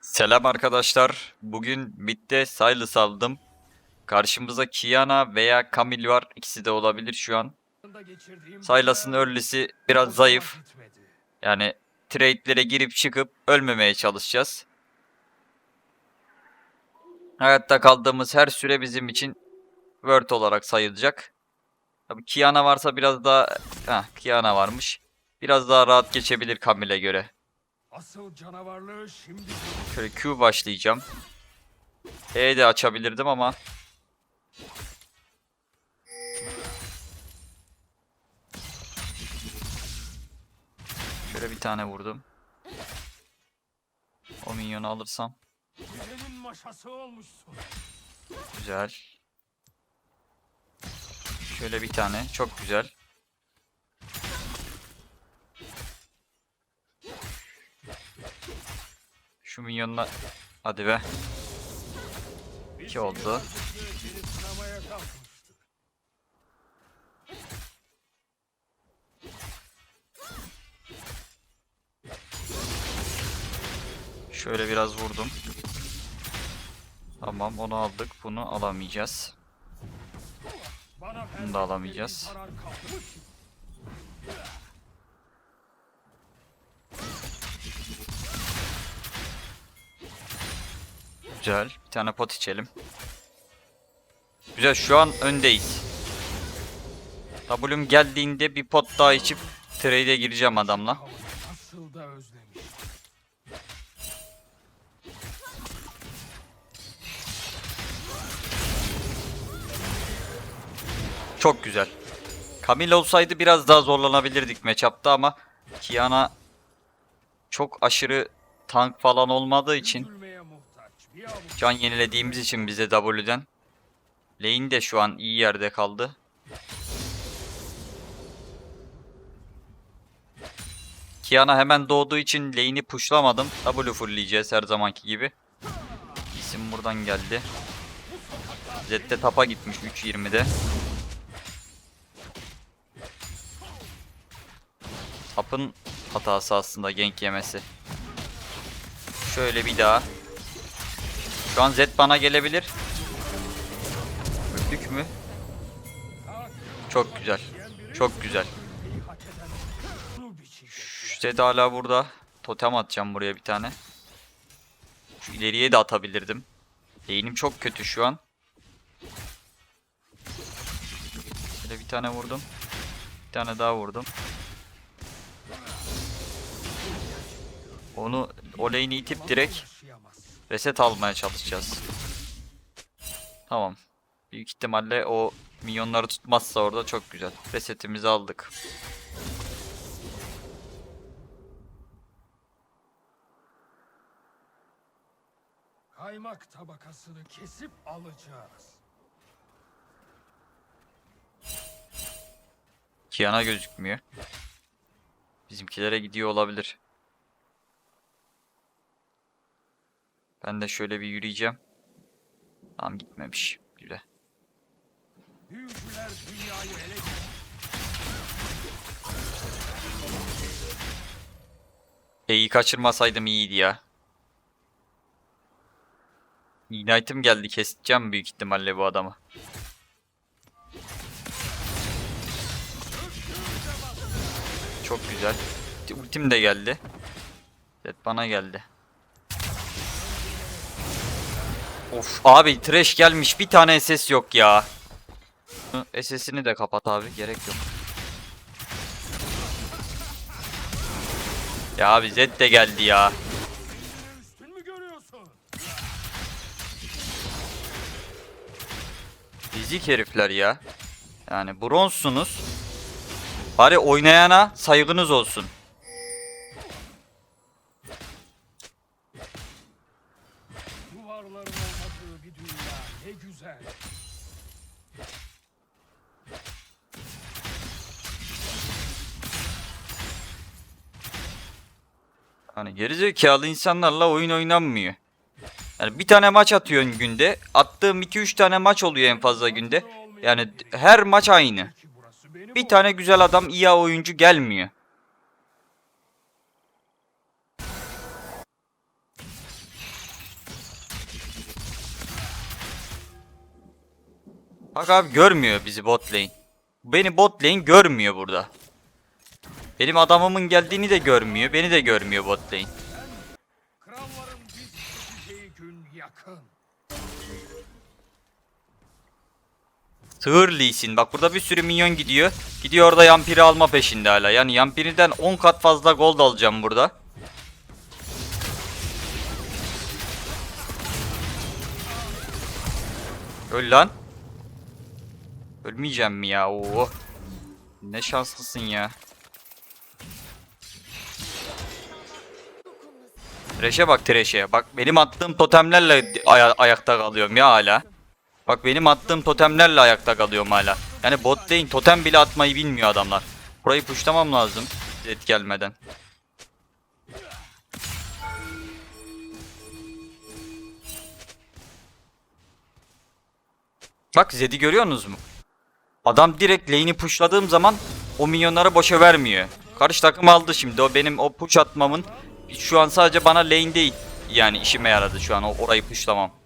Selam arkadaşlar. Bugün midde Silas aldım. Karşımıza Kiana veya Camille var. İkisi de olabilir şu an. Silas'ın early'si biraz zayıf. Yani trade'lere girip çıkıp ölmemeye çalışacağız. Hayatta kaldığımız her süre bizim için word olarak sayılacak. Tabii Kiana varsa biraz daha... Heh, Kiana varmış. Biraz daha rahat geçebilir Camille'e göre. Asıl canavarlığı şimdi Şöyle Q başlayacağım. E de açabilirdim ama. Şöyle bir tane vurdum. O minyonu alırsam. gecenin maşası olmuşsun. Güzel. Şöyle bir tane. Çok güzel. Şu minyonla... Hadi be. İki oldu. Şöyle biraz vurdum. Tamam onu aldık. Bunu alamayacağız. Bunu da alamayacağız. Güzel. Bir tane pot içelim. Güzel şu an öndeyiz. W'm geldiğinde bir pot daha içip trade'e gireceğim adamla. Çok güzel. Camille olsaydı biraz daha zorlanabilirdik matchup'ta ama Kiana çok aşırı tank falan olmadığı için can yenilediğimiz için bize W'den lane de şu an iyi yerde kaldı. Kiana hemen doğduğu için lane'i pushlamadım. W fullleyeceğiz her zamanki gibi. İsim buradan geldi. Zed de tapa gitmiş 3.20'de. Tapın hatası aslında gank yemesi. Şöyle bir daha. Şu an Zed bana gelebilir. Öldük mü? Çok güzel. Çok güzel. Şu Zed hala burada. Totem atacağım buraya bir tane. Şu ileriye de atabilirdim. Lane'im çok kötü şu an. Şöyle bir tane vurdum. Bir tane daha vurdum. Onu o lane'i itip direkt. Reset almaya çalışacağız. Tamam. Büyük ihtimalle o minyonları tutmazsa orada çok güzel. Resetimizi aldık. Kaymak tabakasını kesip alacağız. Kiana gözükmüyor. Bizimkilere gidiyor olabilir. Ben de şöyle bir yürüyeceğim. Tamam gitmemiş. Güzel. E'yi kaçırmasaydım iyiydi ya. Ignite'ım geldi. Keseceğim büyük ihtimalle bu adamı. Çok güzel. Ultim de geldi. Evet bana geldi. Of abi trash gelmiş. Bir tane SS yok ya. SS'ini de kapat abi. Gerek yok. Ya abi Zed de geldi ya. Fizik herifler ya. Yani bronzsunuz. Bari oynayana saygınız olsun. Gerizekalı insanlarla oyun oynanmıyor. Yani bir tane maç atıyorsun günde. Attığım 2-3 tane maç oluyor en fazla günde. Yani her maç aynı. Bir tane güzel adam iyi oyuncu gelmiyor. Bak abi görmüyor bizi bot lane. Beni bot lane görmüyor burada. Benim adamımın geldiğini de görmüyor. Beni de görmüyor bot lane. Kralların biz seçeceği gün yakın. Sığır Lee Sin. Bak burada bir sürü minyon gidiyor. Gidiyor orada Yampiri alma peşinde hala. Yani Yampiri'den 10 kat fazla gold alacağım burada. Öl lan. Ölmeyeceğim mi ya? Oo. Ne şanslısın ya. Treş'e bak Treş'e. Bak benim attığım totemlerle aya- ayakta kalıyorum ya hala. Bak benim attığım totemlerle ayakta kalıyorum hala. Yani bot lane totem bile atmayı bilmiyor adamlar. Burayı puşlamam lazım. Zed gelmeden. Bak Zed'i görüyorsunuz mu? Adam direkt lane'i pushladığım zaman o minyonları boşa vermiyor. Karşı takım aldı şimdi. O benim o push atmamın şu an sadece bana lane değil. Yani işime yaradı şu an orayı pushlamam.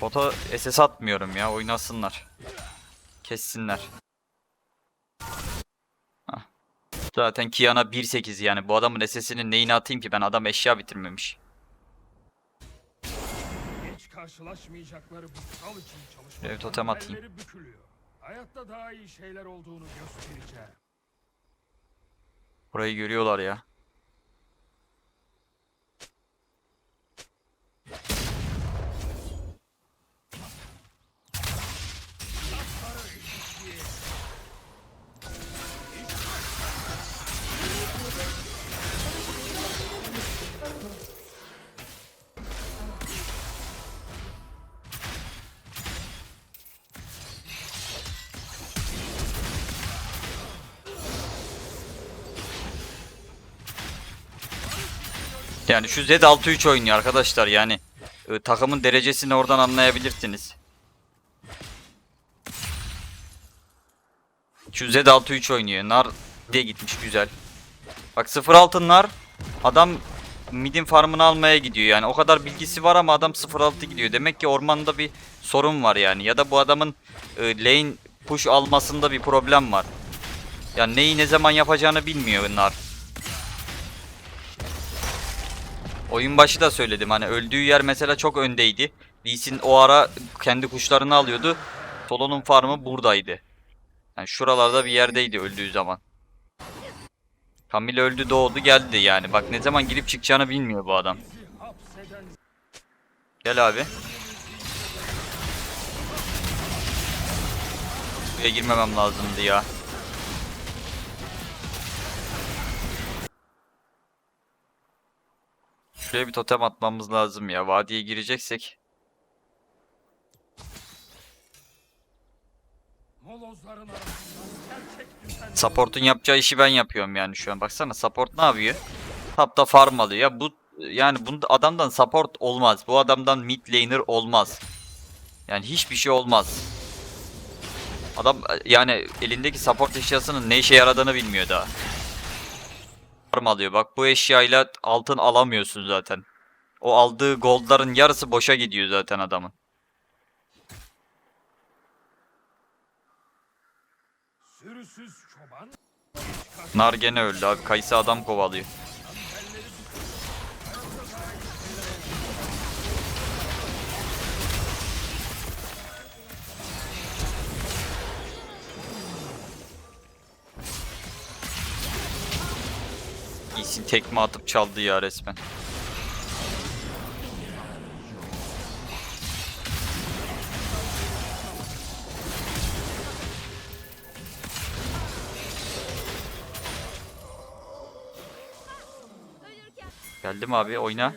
Bota SS atmıyorum ya oynasınlar. Kessinler. Hah. Zaten Kiana 1.8 yani bu adamın SS'inin neyini atayım ki ben adam eşya bitirmemiş. Hiç karşılaşmayacakları bu kral için çalışmak. Bir totem atayım. Elleri bükülüyor. Hayatta daha iyi şeyler olduğunu göstereceğim. Burayı görüyorlar ya. Yani şu Z 6-3 oynuyor arkadaşlar yani. takımın derecesini oradan anlayabilirsiniz. Şu Z 6-3 oynuyor. Nar diye gitmiş güzel. Bak 0 altınlar adam midin farmını almaya gidiyor yani. O kadar bilgisi var ama adam 0-6 gidiyor. Demek ki ormanda bir sorun var yani. Ya da bu adamın e, lane push almasında bir problem var. Yani neyi ne zaman yapacağını bilmiyor Nar. Oyun başı da söyledim hani öldüğü yer mesela çok öndeydi. Lee o ara kendi kuşlarını alıyordu. Solo'nun farmı buradaydı. Yani şuralarda bir yerdeydi öldüğü zaman. Camille öldü doğdu geldi yani. Bak ne zaman girip çıkacağını bilmiyor bu adam. Gel abi. Buraya girmemem lazımdı ya. Şuraya bir totem atmamız lazım ya. Vadiye gireceksek. Support'un yapacağı işi ben yapıyorum yani şu an. Baksana support ne yapıyor? Tapta farm alıyor. Ya bu yani bu adamdan support olmaz. Bu adamdan mid laner olmaz. Yani hiçbir şey olmaz. Adam yani elindeki support eşyasının ne işe yaradığını bilmiyor daha. Farm alıyor. Bak bu eşyayla altın alamıyorsun zaten. O aldığı goldların yarısı boşa gidiyor zaten adamın. sürüsüz çoban Nar gene öldü abi. Kayısı adam kovalıyor. Yiğit'in tekme atıp çaldı ya resmen. Geldim abi oyna.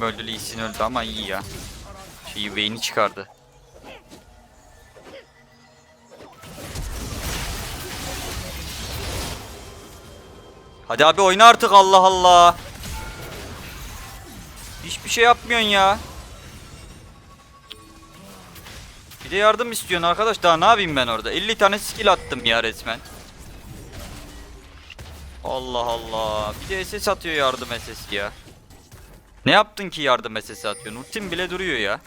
Kim öldü? Lee Sin öldü ama iyi ya. Şeyi Vayne'i çıkardı. Hadi abi oyna artık Allah Allah. Hiçbir şey yapmıyorsun ya. Bir de yardım istiyorsun arkadaş daha ne yapayım ben orada? 50 tane skill attım ya resmen. Allah Allah. Bir de SS atıyor yardım SS ya. Ne yaptın ki yardım SS atıyorsun? Ultim bile duruyor ya.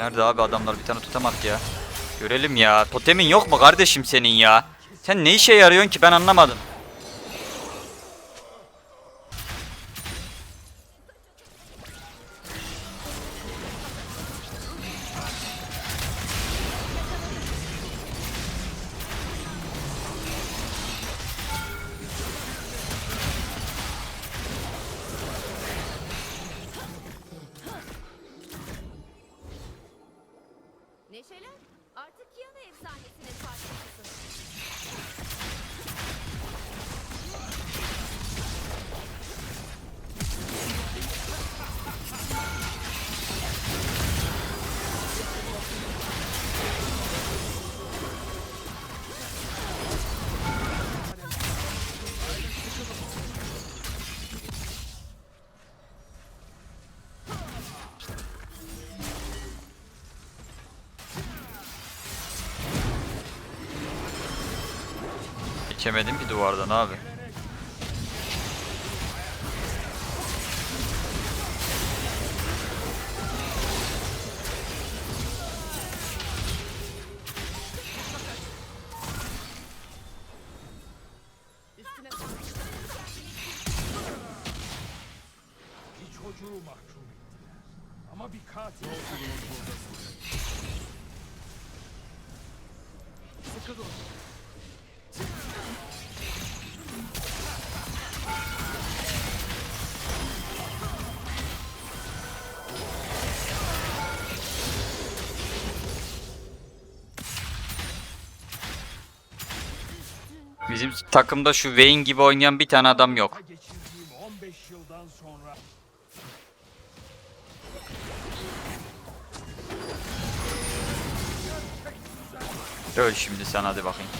Nerede abi adamlar bir tane totem attı ya. Görelim ya. Totemin yok mu kardeşim senin ya? Sen ne işe yarıyorsun ki ben anlamadım. Geçemedim ki duvardan abi. Çocuğu mahkum ettiler. Ama bir katil Bizim takımda şu Vayne gibi oynayan bir tane adam yok. geçirdiğim 15 yıldan sonra Öl şimdi sen hadi bakayım.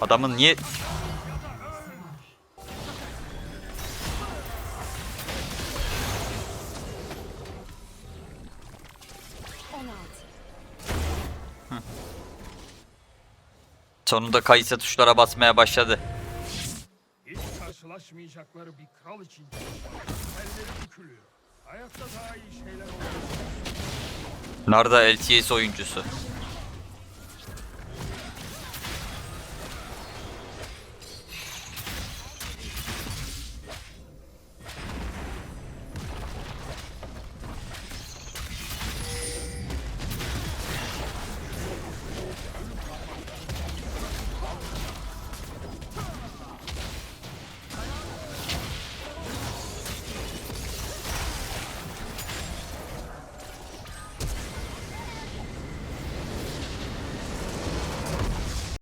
Adamın niye... Sonunda kayısı tuşlara basmaya başladı. hiç karşılaşmayacakları bir kral için elleri bükülüyor. Hayatta daha iyi şeyler olacak. Narda LTS oyuncusu.